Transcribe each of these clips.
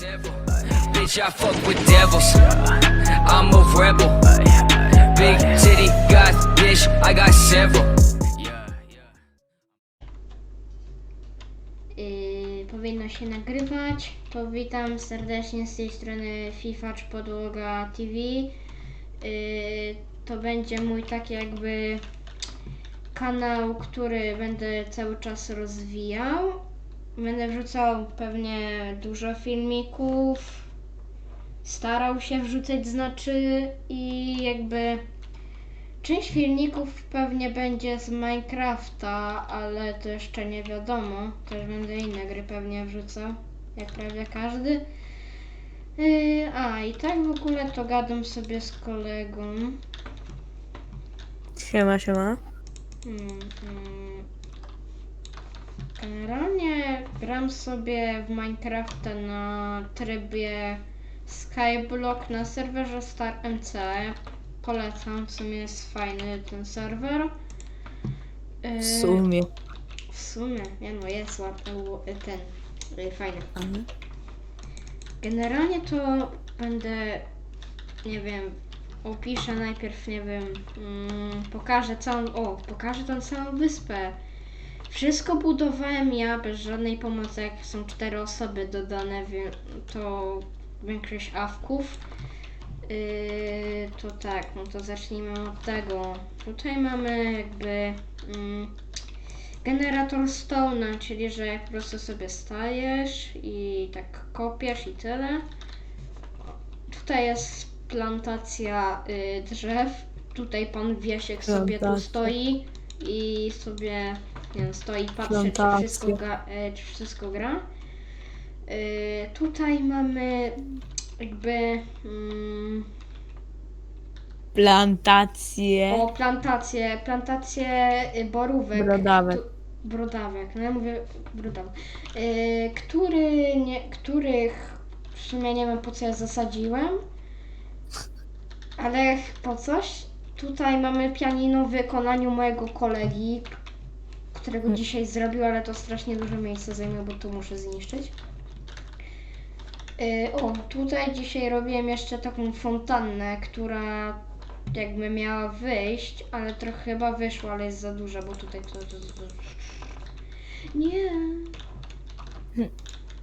Bitch, I fuck with devils. I'm a rebel. Big bitch, I got several. Yy, powinno się nagrywać. To witam serdecznie z tej strony FIFA czy Podłoga TV. Yy, to będzie mój taki jakby kanał, który będę cały czas rozwijał. Będę wrzucał pewnie dużo filmików. Starał się wrzucać znaczy i jakby Część filmików pewnie będzie z Minecrafta, ale to jeszcze nie wiadomo. Też będę inne gry pewnie wrzucał, jak prawie każdy. Yy, a i tak w ogóle to gadam sobie z kolegą. Siema, siema. Hmm, hmm. Generalnie gram sobie w Minecrafta na trybie Skyblock na serwerze Star MC. Polecam, w sumie jest fajny ten serwer. W sumie. W sumie, nie no, jest ładny ten, yy, fajny. Mhm. Generalnie to będę, nie wiem, opiszę najpierw, nie wiem, mm, pokażę całą, o, pokażę tą całą wyspę. Wszystko budowałem ja bez żadnej pomocy, jak są cztery osoby dodane, to większość awków. Yy, to tak, no to zacznijmy od tego. Tutaj mamy jakby mm, generator stone'a, czyli że jak po prostu sobie stajesz i tak kopiesz i tyle. Tutaj jest plantacja y, drzew. Tutaj pan Wiesiek sobie tu Plantacja. stoi i sobie nie wiem, stoi, patrzy czy Plantacja. wszystko, ga, e, czy wszystko gra. Y, tutaj mamy jakby mm, Plantacje. o plantację, plantację y, borówek. Brodawek. Tu- brodawek, no ja mówię brodawek. Y, który, nie, których w sumie nie wiem po co ja zasadziłem, ale po coś. Tutaj mamy pianino w wykonaniu mojego kolegi, którego Hmm. dzisiaj zrobił, ale to strasznie dużo miejsca zajmie, bo tu muszę zniszczyć. Y, O, tutaj dzisiaj robiłem jeszcze taką fontannę, która jakby miała wyjść, ale trochę chyba wyszła, ale jest za duża, bo tutaj to... to, to, to... Nie.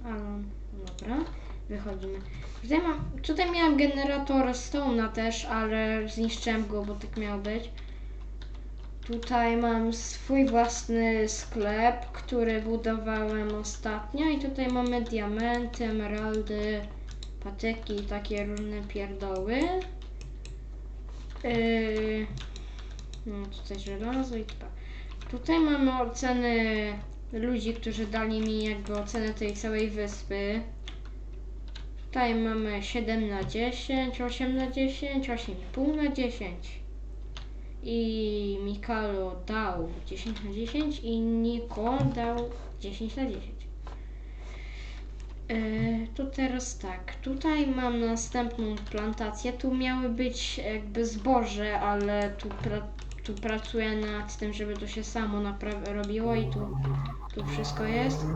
Ale, dobra, wychodzimy. Tutaj, mam, tutaj miałem generator Stone'a też, ale zniszczyłem go, bo tak miał być. Tutaj mam swój własny sklep, który budowałem ostatnio i tutaj mamy diamenty, emeraldy, patyki i takie różne pierdoły. Yy, no tutaj żelazo i tak. Tutaj mamy oceny ludzi, którzy dali mi jakby ocenę tej całej wyspy. Tutaj mamy 7 na 10, 8 na 10, 8,5 na 10. I Mikalo dał 10 na 10 i Niko dał 10 na 10. Yy, to teraz tak, tutaj mam następną plantację. Tu miały być jakby zboże, ale tu, pra, tu pracuję nad tym, żeby to się samo robiło i tu, tu wszystko jest.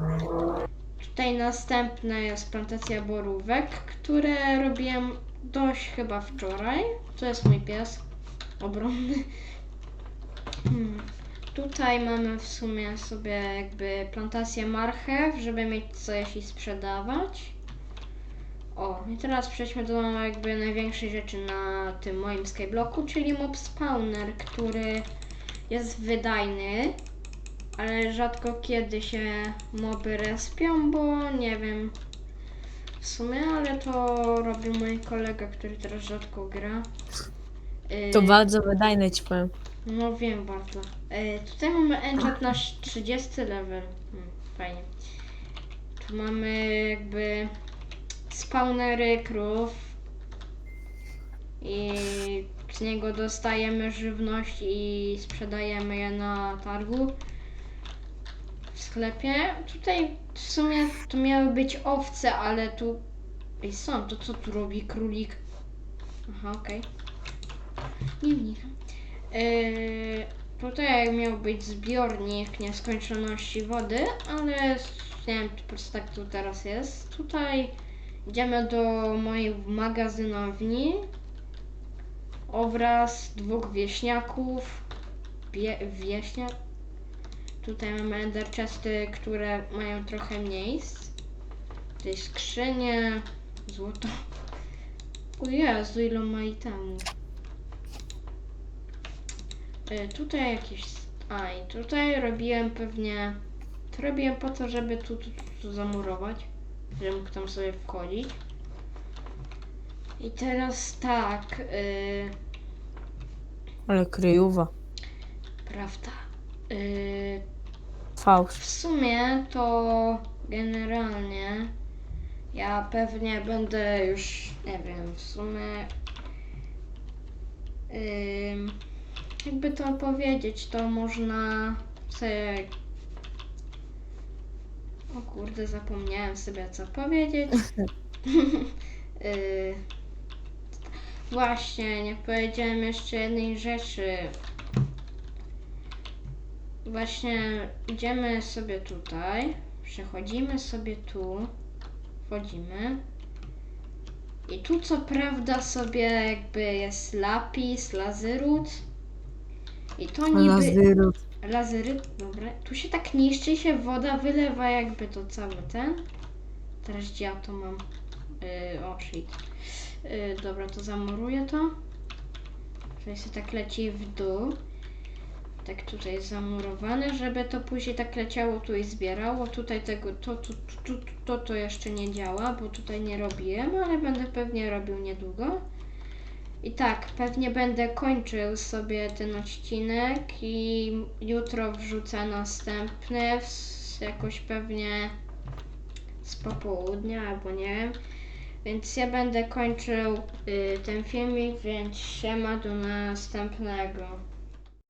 Tutaj następna jest plantacja borówek, które robiłem dość chyba wczoraj. To jest mój pies obronny. Hmm. Tutaj mamy w sumie sobie jakby plantację marchew, żeby mieć coś i sprzedawać. O, i teraz przejdźmy do jakby największej rzeczy na tym moim skyblocku, czyli mob spawner, który jest wydajny, ale rzadko kiedy się moby respią, bo nie wiem w sumie, ale to robi mój kolega, który teraz rzadko gra. To Y, bardzo wydajne ci powiem. no wiem bardzo. E, tutaj mamy enchant na 30 level. Hmm, fajnie. Tu mamy jakby spawnery krów i z niego dostajemy żywność i sprzedajemy je na targu w sklepie. Tutaj w sumie to miały być owce, ale tu Ej, są, to co tu robi królik? Aha, okej. Nie wnikam. Yy, tutaj miał być zbiornik nieskończoności wody, ale nie wiem, po prostu tak tu teraz jest. Tutaj Idziemy do mojej magazynowni. Obraz dwóch wieśniaków. Wie, wieśniak. Tutaj mamy ender chesty, które mają trochę miejsc. Tutaj skrzynie, złoto. O Jezu, ile ma itemów. Y, Tutaj jakieś... A, i tutaj robiłem pewnie... To robiłem po to, żeby tu, tu, tu, tu zamurować. Żeby mógł tam sobie wchodzić. I teraz tak... Y, Ale kryjówa. prawda. Y, Fałsz. W sumie to generalnie ja pewnie będę już, nie wiem, w sumie ym, jakby to powiedzieć, to można sobie o kurde, zapomniałem sobie co powiedzieć. Y, Właśnie, nie powiedziałem jeszcze jednej rzeczy. Właśnie idziemy sobie tutaj, przechodzimy sobie tu, wchodzimy. I tu co prawda sobie jakby jest lapis, lazyrut. I to niby... Lazyrut. Lazyryt, dobra. Tu się tak niszczy się woda, wylewa jakby to cały ten. Teraz gdzie ja to mam? Yy, o shit. Yy, dobra, to zamuruję to. Tutaj się tak leci w dół. Tak tutaj jest zamurowane, żeby to później tak leciało tu i zbierało. Tutaj tego, to, to, to, to, to, to jeszcze nie działa, bo tutaj nie robiłem, ale będę pewnie robił niedługo. I tak, pewnie będę kończył sobie ten odcinek i jutro wrzucę następny, jakoś pewnie z popołudnia albo nie wiem. Więc ja będę kończył y, ten filmik, więc siema do następnego.